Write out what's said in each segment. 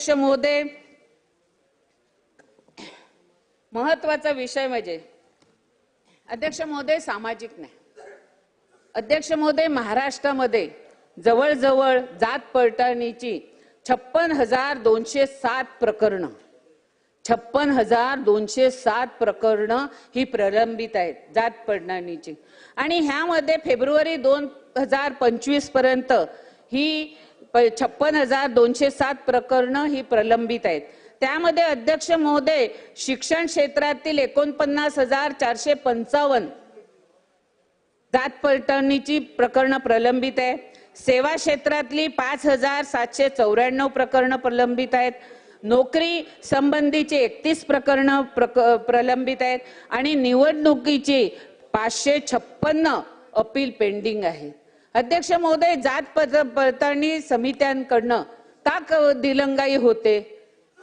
अध्यक्ष महोदय महत्त्वाचा विषय म्हणजे अध्यक्ष महोदय सामाजिक न्याय. अध्यक्ष महोदय महाराष्ट्रामध्ये जवळजवळ जात पडताळणीची छप्पन हजार दोनशे सात प्रकरणं छप्पन हजार दोनशे सात प्रकरणं ही प्रलंबित आहेत जात पडताळणीची आणि ह्यामध्ये फेब्रुवारी दोन हजार पंचवीसपर्यंत ही छप्पन हजार दोनशे सात प्रकरणं ही प्रलंबित आहेत. त्यामध्ये अध्यक्ष महोदय शिक्षण क्षेत्रातील एकोणपन्नास हजार चारशे पंचावन्न जात पडताळणीची प्रकरणं प्रलंबित आहे सेवा क्षेत्रातली पाच हजार सातशे चौऱ्याण्णव प्रकरणं प्रलंबित आहेत. नोकरी संबंधीची एकतीस प्रकरणं प्रक प्रलंबित आहेत. आणि निवडणुकीची पाचशे छप्पन्न अपील पेंडिंग आहे. अध्यक्ष महोदय जात पद- पडताळणी समित्यांकडनं का दिलंगाई होते.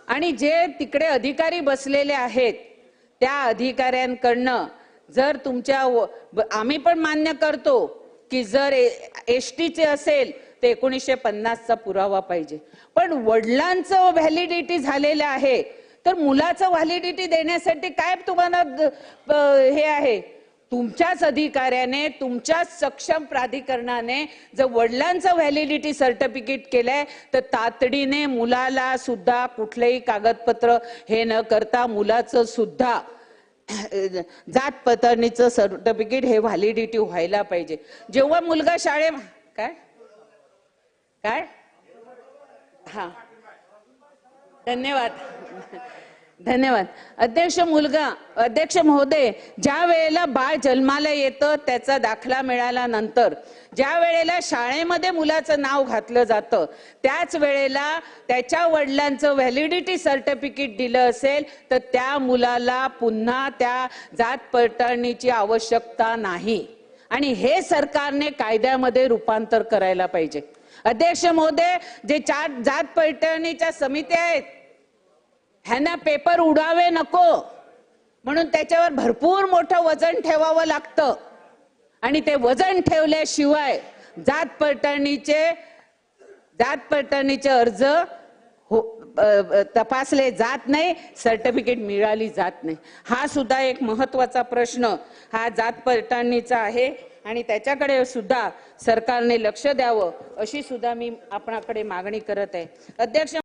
आणि जे तिकडे अधिकारी बसलेले आहेत त्या अधिकाऱ्यांकडनं जर तुमच्या व- आम्ही पण मान्य करतो की जर एस टीचे असेल तर एकोणीसशे पन्नासचा पुरावा पाहिजे. पण वडिलांचं व्हॅलिडिटी झालेलं आहे तर मुलाचं व्हॅलिडिटी देण्यासाठी काय तुम्हाला हे आहे? तुमच्याच अधिकाऱ्याने तुमच्याच सक्षम प्राधिकरणाने जर वडिलांचं व्हॅलिडिटी सर्टिफिकेट केलंय तर तातडीने मुलाला सुद्धा कुठलेही कागदपत्र हे न करता मुलाचं सुद्धा जात पतरणीचं सर्टिफिकेट हे व्हॅलिडिटी व्हायला पाहिजे. जेव्हा मुलगा शाळे काय? काय? हा. धन्यवाद. धन्यवाद. अध्यक्ष मुलगा अध्यक्ष महोदय ज्या वेळेला बाळ जन्माला येतं त्याचा दाखला मिळाल्यानंतर ज्या वेळेला शाळेमध्ये मुलाचं नाव घातलं जातं त्याच वेळेला त्याच्या वडिलांचं व्हॅलिडिटी सर्टिफिकेट दिलं असेल तर त्या मुलाला पुन्हा त्या जात पडताळणीची आवश्यकता नाही. आणि हे सरकारने कायद्यामध्ये रूपांतर करायला पाहिजे. अध्यक्ष महोदय जे चार जात पडताळणीच्या समित्या आहेत ह्यांना पेपर उडावे नको. म्हणून त्याच्यावर भरपूर मोठं वजन ठेवावं लागतं. आणि ते वजन ठेवल्याशिवाय जात पडताळणीचे जात पडताळणीचे अर्ज हो तपासले जात नाही सर्टिफिकेट मिळाली जात नाही. हा सुद्धा एक महत्त्वाचा प्रश्न. हा जात पडताळणीचा आहे आणि त्याच्याकडे सुद्धा सरकारने लक्ष द्यावं अशी सुद्धा मी आपणाकडे मागणी करत आहे. अध्यक्ष